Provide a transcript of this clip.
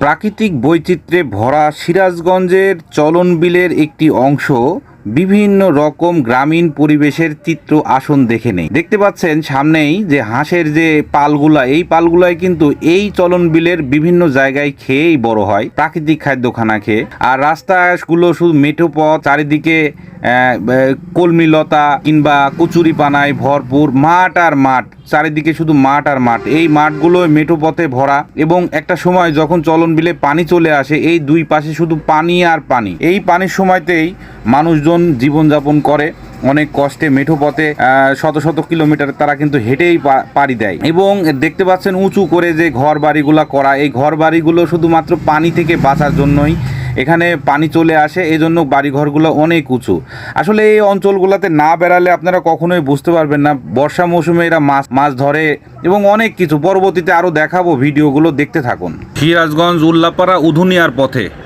প্রাকৃতিক বৈচিত্র্যে ভরা সিরাজগঞ্জের চলন বিলের একটি অংশ বিভিন্ন রকম গ্রামীণ পরিবেশের চিত্র আসন দেখে নেই। দেখতে পাচ্ছেন সামনেই যে হাঁসের যে পালগুলা, এই পালগুলাই কিন্তু এই চলন বিলের বিভিন্ন জায়গায় খেয়েই বড় হয়, প্রাকৃতিক খাদ্যখানা খেয়ে। আর রাস্তাগুলো শুধু মেঠো পথ, চারিদিকে কলমিলতা কিংবা কচুরি পানায় ভরপুর মাঠ আর মাঠ, চারিদিকে শুধু মাঠ আর মাঠ। এই মাঠগুলো মেঠো পথে ভরা এবং একটা সময় যখন চলন বিলে পানি চলে আসে, এই দুই পাশে শুধু পানি আর পানি। এই পানির সময়তেই মানুষজন জীবনযাপন করে, অনেক কষ্টে মেঠো পথে শত শত কিলোমিটার তারা কিন্তু হেঁটেই পাড়ি দেয়। এবং দেখতে পাচ্ছেন উঁচু করে যে ঘর বাড়িগুলো করা, এই ঘর বাড়িগুলো শুধুমাত্র পানি থেকে বাঁচার জন্যই এখানে পানি চলে আসে এই জন্য বাড়িঘরগুলো অনেক উঁচু। আসলে এই অঞ্চলগুলোতে না বেড়ালে আপনারা কখনোই বুঝতে পারবেন না, বর্ষা মৌসুমে এরা মাছ মাছ ধরে এবং অনেক কিছু। পরবর্তীতে আরও দেখাবো ভিডিওগুলো, দেখতে থাকুন। সিরাজগঞ্জ, উল্লাপাড়া, উধুনিয়ার পথে।